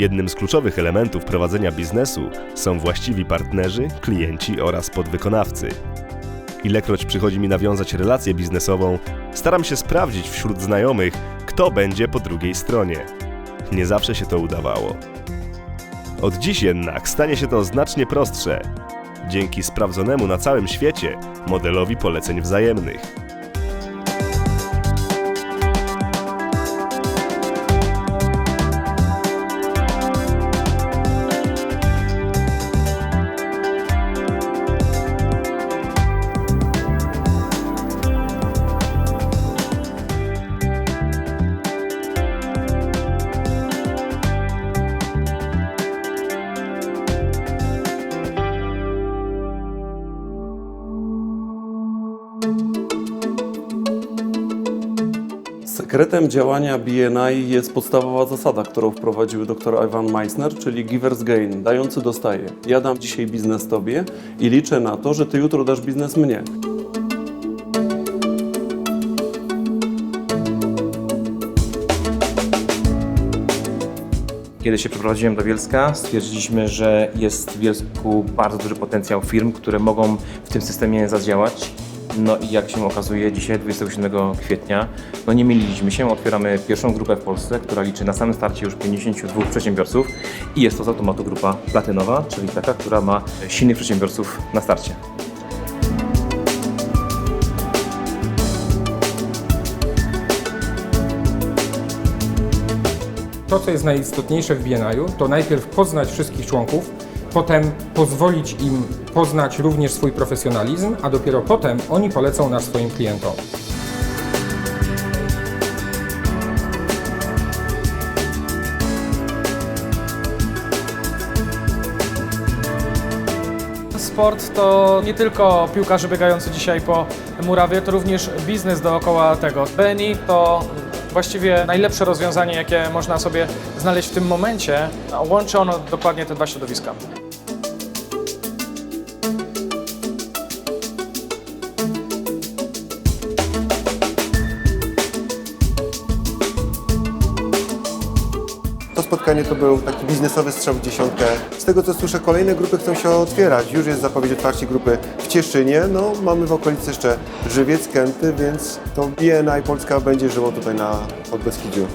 Jednym z kluczowych elementów prowadzenia biznesu są właściwi partnerzy, klienci oraz podwykonawcy. Ilekroć przychodzi mi nawiązać relację biznesową, staram się sprawdzić wśród znajomych, kto będzie po drugiej stronie. Nie zawsze się to udawało. Od dziś jednak stanie się to znacznie prostsze dzięki sprawdzonemu na całym świecie modelowi poleceń wzajemnych. Sekretem działania BNI jest podstawowa zasada, którą wprowadził dr Ivan Meissner, czyli Givers Gain, dający dostaje. Ja dam dzisiaj biznes Tobie i liczę na to, że Ty jutro dasz biznes mnie. Kiedy się przeprowadziłem do Bielska, stwierdziliśmy, że jest w Bielsku bardzo duży potencjał firm, które mogą w tym systemie zadziałać. No i jak się okazuje, dzisiaj 27 kwietnia, no nie myliliśmy się, otwieramy pierwszą grupę w Polsce, która liczy na samym starcie już 52 przedsiębiorców i jest to z automatu grupa platynowa, czyli taka, która ma silnych przedsiębiorców na starcie. To, co jest najistotniejsze w BNI-u, to najpierw poznać wszystkich członków, potem pozwolić im poznać również swój profesjonalizm, a dopiero potem oni polecą nas swoim klientom. Sport to nie tylko piłkarze biegający dzisiaj po murawie, to również biznes dookoła tego. BNI to właściwie najlepsze rozwiązanie, jakie można sobie znaleźć w tym momencie. Łączy ono dokładnie te dwa środowiska. Spotkanie to był taki biznesowy strzał w dziesiątkę. Z tego co słyszę, kolejne grupy chcą się otwierać. Już jest zapowiedź otwarcia grupy w Cieszynie. No, mamy w okolicy jeszcze Żywiec, Kęty, więc to BNI Polska będzie żyło tutaj na Podbeskidziu.